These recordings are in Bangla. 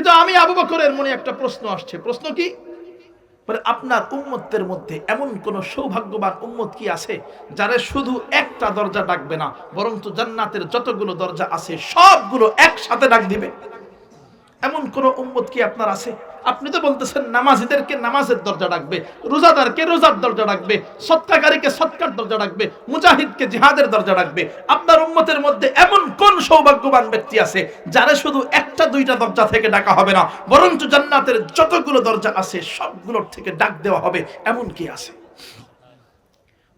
কিন্তু আমি আবু বকরের মনে একটা প্রশ্ন আসছে। প্রশ্ন কি? আপনার উম্মতের মধ্যে এমন কোন সৌভাগ্যবান উম্মত কি আছে যারা শুধু একটা দরজা ডাকবে না বরং তো জান্নাতের যতগুলো দরজা আছে সবগুলো একসাথে ডাক দিবে? এমন কোন উম্মত কি আপনার আছে? আপনি তো বলতেছেন নামাজিদেরকে নামাজের দরজা ডাকবে, রোজাদারকে রোজার দরজা ডাকবে সৎকাকারীকে সৎকার দরজা ডাকবে, মুজাহিদকে জিহাদের দরজা ডাকবে। আপনার উম্মতের মধ্যে এমন কোন সৌভাগ্যবান ব্যক্তি আছে যারা শুধু একটা, দুইটা দরজা থেকে ডাকা হবে না, বরঞ্চ জান্নাতের যতগুলো দরজা আছে সবগুলোর থেকে ডাক দেওয়া হবে, এমন কি আছে?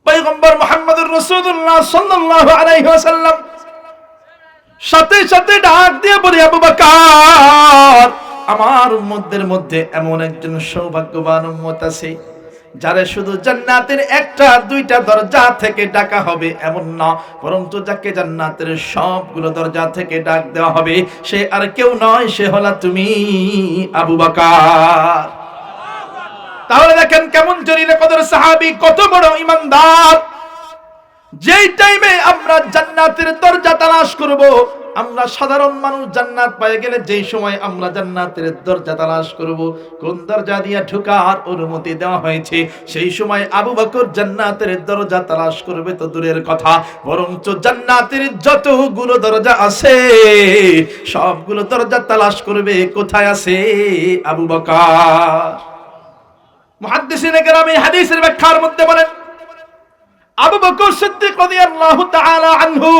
পয়গম্বর মুহাম্মদুর রাসূলুল্লাহ সাল্লাল্লাহু আলাইহি ওয়াসাল্লাম সাথে সাথে ডাক দিয়ে বলি, আবু বাকার, আমার উম্মতদের মধ্যে এমন একজন সৌভাগ্যবান উম্মত আছে, যারা শুধু জান্নাতের একটা দুইটা দরজা থেকে ডাকা হবে, এমন না পরন্তু যাকে জান্নাতের সবগুলো দরজা থেকে ডাক দেওয়া হবে, সে আর কেউ নয়, সে হলা তুমি, আবু বাকার। তাহলে দেখেন কেমন জলিলে কদর সাহাবী, কত বড় ইমানদার। যেই টাইমে আমরা জান্নাতের দরজা তালাশ করব আমরা সাধারণ মানুষ জান্নাত পায়ে গেলে যেই সময় আমরা জান্নাতের দরজা তালাশ করব, কোন দরজা দিয়ে ঢোকার অনুমতি দেওয়া হয়েছে, সেই সময় আবু বকর জান্নাতের দরজা তালাশ করবে তো দূরের কথা। বরঞ্চ জান্নাতের যতগুলো দরজা আছে, সবগুলো দরজা তালাশ করবে কোথায় আছে আবু বকর? মুহাদ্দিসিনে কেরামে হাদিসের ব্যাখ্যার মধ্যে বলেন, আবু বকর সিদ্দিক রাদিয়াল্লাহু তাআলা আনহু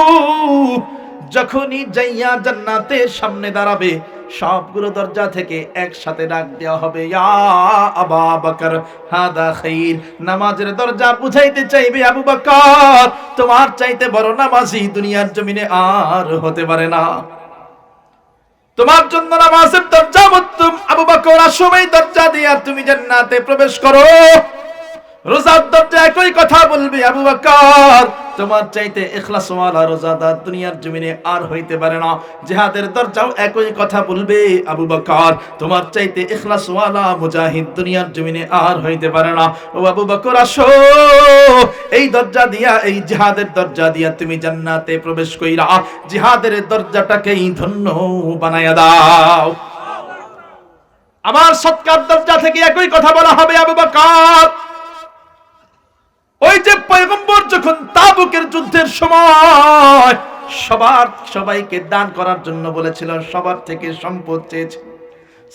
যখনই যাইয়া জান্নাতের সামনে দাঁড়াবে, সবগুলো দরজা থেকে একসাথে ডাক দেওয়া হবে আবা হাদা খাইর নামাজের দরজা বুঝাইতে চাইবে আবু বকর, তোমার চাইতে বড় নামাজি দুনিয়ার জমিনে আর হতে পারে না। তোমার জন্য নামাজের দরজা উত্তম আবু বকর আসমাই দরজা দিয়া তুমি জান্নাতে প্রবেশ করো। রোজার দরজা একই কথা বলবে আবু বকর। তোমার চাইতে ইখলাসওয়ালা রোজাদার দুনিয়ার জমিনে আর হইতে পারে না। জিহাদের দরজাও একই কথা বলবে আবু বকর। তোমার চাইতে ইখলাসওয়ালা মুজাহিদ দুনিয়ার জমিনে আর হইতে পারে না। ও আবু বকর, আসো। এই দরজা দিয়া, এই জিহাদের দরজা দিয়া তুমি জান্নাতে প্রবেশ কইরা জিহাদের দরজাটাকেই ধন্য বানায়া দাও। আমার সৎকার দরজা থেকে একই কথা বলা হবে আবু বকর। ওই যে পয়গম্বর যখন তাবুকের যুদ্ধের সময় সবার সবাইকে দান করার জন্য বলেছিল, সবার থেকে সম্পদ চেয়েছে।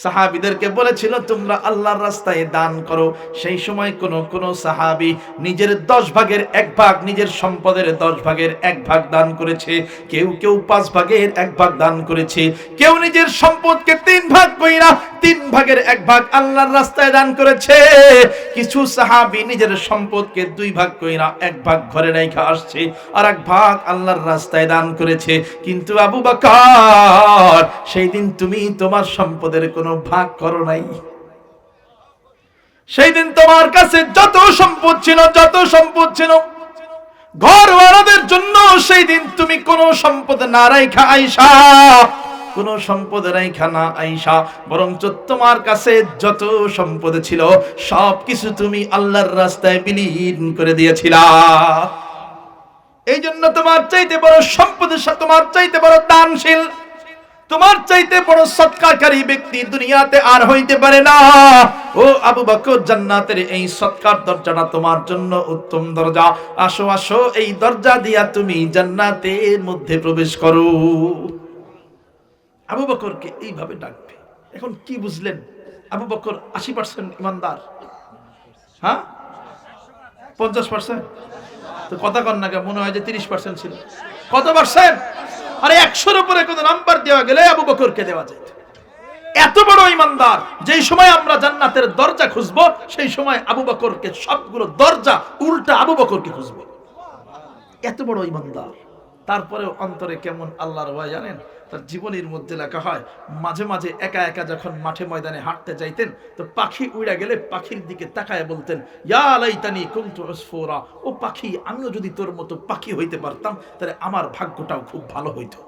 সাহাবিদেরকে বলেছিল, তোমরা আল্লাহর রাস্তায় দান করো। সেই সময় কোন কোন সাহাবি নিজের দশ ভাগের এক ভাগ, নিজের সম্পদের দশ ভাগের এক ভাগ দান করেছে। কেউ কেউ পাঁচ ভাগের এক ভাগ দান করেছে। কেউ নিজের সম্পদকে তিন ভাগ কইরা তিন ভাগের এক ভাগ আল্লাহর রাস্তায় দান করেছে। কিছু সাহাবি নিজের সম্পদকে দুই ভাগ কইরা এক ভাগ ঘরে রেখে আসছে আর এক ভাগ আল্লাহর রাস্তায় দান করেছে। কিন্তু আবু বকর, সেই দিন তুমি তোমার সম্পদের কোনো ভাগ করো নাই। সেই দিন তোমার কাছে যত সম্পদ ছিল, যত সম্পদ ছিল, ঘরওয়ালাদের জন্য সেই দিন তুমি কোনো সম্পদ না রাইখা আইসা কোন সম্পদ রাইখা না আইসা বরঞ্চ তোমার কাছে যত সম্পদ ছিল সব কিছু তুমি আল্লাহর রাস্তায় বিলীন করে দিয়েছিলা। এই জন্য তোমার চাইতে বড় সম্পদের সাথে তোমার চাইতে বড় দানশীল তোমার চাইতে বড় সৎকারকারী ব্যক্তি দুনিয়াতে আর হইতে পারে না। ও আবু বকর, জান্নাতের এই সৎকার দরজাটা তোমার জন্য উত্তম দরজা। আসো আসো, এই দরজা দিয়া তুমি জান্নাতের মধ্যে প্রবেশ করো। আবু বকরকে এইভাবে ডাকবে। এখন কি বুঝলেন? আবু বকর আশি পার্সেন্ট ইমানদার। হ্যাঁ? পঞ্চাশ পার্সেন্ট তো কথা কন না মনে হয় যে তিরিশ পার্সেন্ট ছিল। কত পার্সেন্ট আরে একশোর উপরে কোনো নাম্বার দেওয়া গেলে আবু বকরকে দেওয়া যায়। এত বড় ইমানদার, যেই সময় আমরা জান্নাতের দরজা খুঁজবো, সেই সময় আবু বকরকে সবগুলো দরজা উল্টা আবু বকরকে খুঁজবো। এত বড় ইমানদার। তারপরেও অন্তরে কেমন আল্লাহর ভয় জানেন? তার জীবনের মধ্যে লেখা হয়, মাঝে মাঝে একা একা যখন মাঠে ময়দানে হাঁটতে যাইতেন, তো পাখি উড়া গেলে পাখির দিকে তাকায় বলতেন ইয়ালাইতানি কুমতু উসফুরা। ও পাখি, আমিও যদি তোর মতো পাখি হইতে পারতাম, তাহলে আমার ভাগ্যটাও খুব ভালো হইতো।